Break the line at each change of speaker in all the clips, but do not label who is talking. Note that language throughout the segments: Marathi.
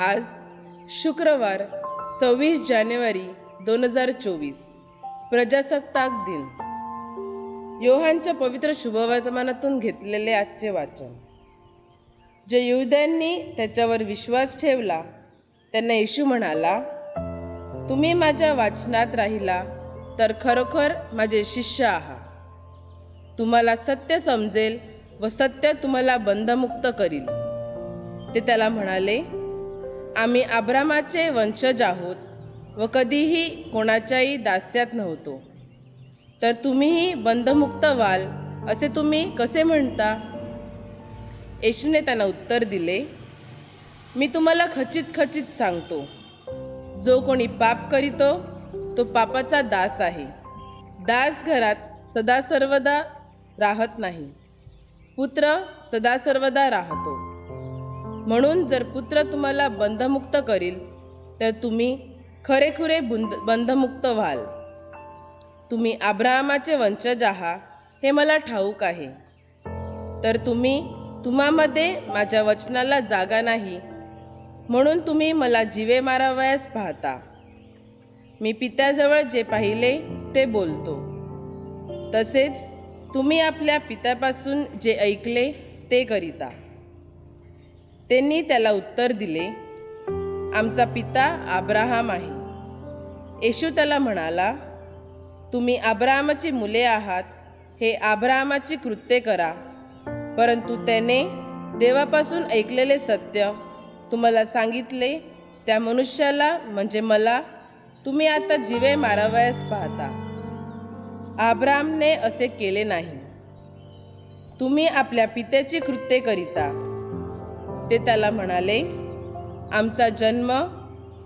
आज शुक्रवार सव्वीस जानेवारी दोन हजार चोवीस. प्रजासत्ताक दिन. योहानच्या पवित्र शुभवर्तमानातून घेतलेले आजचे वाचन. जे युद्यांनी त्याच्यावर विश्वास ठेवला त्यांना येशू म्हणाला तुम्ही माझ्या वाचनात राहिला तर खरोखर माझे शिष्य आहात. तुम्हाला सत्य समजेल व सत्य तुम्हाला बंधमुक्त करील. ते त्याला म्हणाले आम्ही आब्रामाचे वंशज आहोत व कधीही कोणाच्याही दास्यात नव्हतो. तर तुम्हीही बंधमुक्त व्हाल असे तुम्ही कसे म्हणता? येशूने त्यांना उत्तर दिले मी तुम्हाला खचित खचित सांगतो जो कोणी पाप करीतो तो पापाचा दास आहे. दास घरात सदा सर्वदा राहत नाही. पुत्र सदा सर्वदा राहतो. म्हणून जर पुत्र तुम्हाला बंधमुक्त करील तर तुम्ही खरेखुरे बुंद बंधमुक्त व्हाल. तुम्ही आब्रामाचे वंशज आहात हे मला ठाऊक आहे. तर तुम्ही तुम्हामध्ये माझ्या वचनाला जागा नाही म्हणून तुम्ही मला जीवे मारावयास पाहता. मी पित्याजवळ जे पाहिले ते बोलतो. तसेच तुम्ही आपल्या पित्यापासून जे ऐकले ते करिता. त्यांनी त्याला उत्तर दिले आमचा पिता आब्राहाम आहे. येशू त्याला म्हणाला तुम्ही आब्रामाची मुले आहात हे आब्रामाची कृत्ये करा परंतु त्याने देवापासून ऐकलेले सत्य तुम्हाला सांगितले त्या मनुष्याला म्हणजे मला तुम्ही आता जीवे मारावयास पाहता. आब्रामने असे केले नाही. तुम्ही आपल्या पित्याची कृत्ये करिता. ते त्याला म्हणाले आमचा जन्म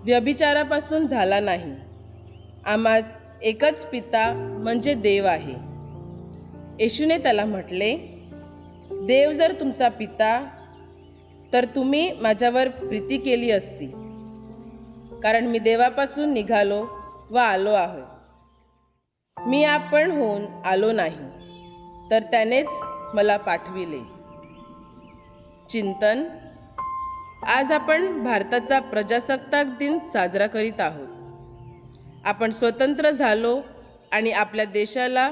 व्यभिचारापासून झाला नाही. आम्हास एकच पिता म्हणजे देव आहे. येशूने त्याला म्हटले देव जर तुमचा पिता तर तुम्ही माझ्यावर प्रीती केली असती. कारण मी देवापासून निघालो व आलो आहे. मी आपण होऊन आलो नाही तर त्यानेच मला पाठविले. चिंतन आज आपण भारताचा प्रजासत्ताक दिन साजरा करीत आहोत. आपण स्वतंत्र झालो आणि आपल्या देशाला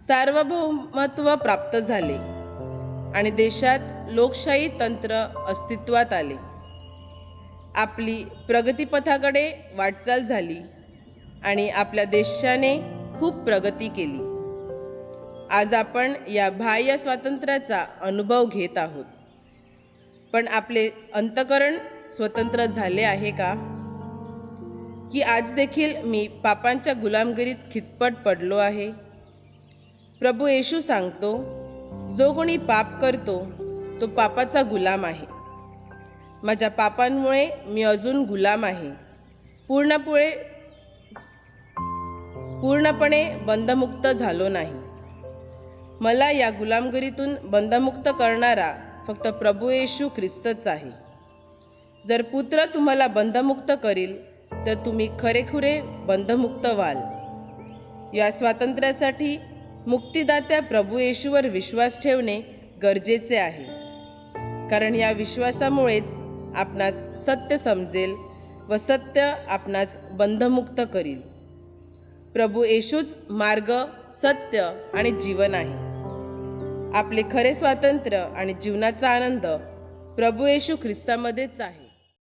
सार्वभौमत्व प्राप्त झाले आणि देशात लोकशाही तंत्र अस्तित्वात आले. आपली प्रगतीपथाकडे वाटचाल झाली आणि आपल्या देशाने खूप प्रगती केली. आज आपण या बाह्य स्वातंत्र्याचा अनुभव घेत आहोत. पण आपले अंतकरण स्वतंत्र झाले आहे का? की आज देखील मी पापांच्या गुलामगिरीत खितपट पडलो आहे? प्रभू येशू सांगतो जो कोणी पाप करतो तो पापाचा गुलाम आहे. माझ्या पापांमुळे मी अजून गुलाम आहे. पूर्णपुळे पूर्णपणे बंधमुक्त झालो नाही. मला या गुलामगिरीतून बंधमुक्त करणारा फक्त प्रभू येशू ख्रिस्तच आहे. जर पुत्र तुम्हाला बंधमुक्त करील तर तुम्ही खरेखुरे बंधमुक्त व्हाल. या स्वातंत्र्यासाठी मुक्तिदात्या प्रभू येशूवर विश्वास ठेवणे गरजेचे आहे. कारण या विश्वासामुळेच आपणास सत्य समजेल व सत्य आपणास बंधमुक्त करील. प्रभू येशूच मार्ग सत्य आणि जीवन आहे. आपले खरे स्वातंत्र्य आणि जीवनाचा आनंद प्रभू येशू ख्रिस्तामध्येच आहे.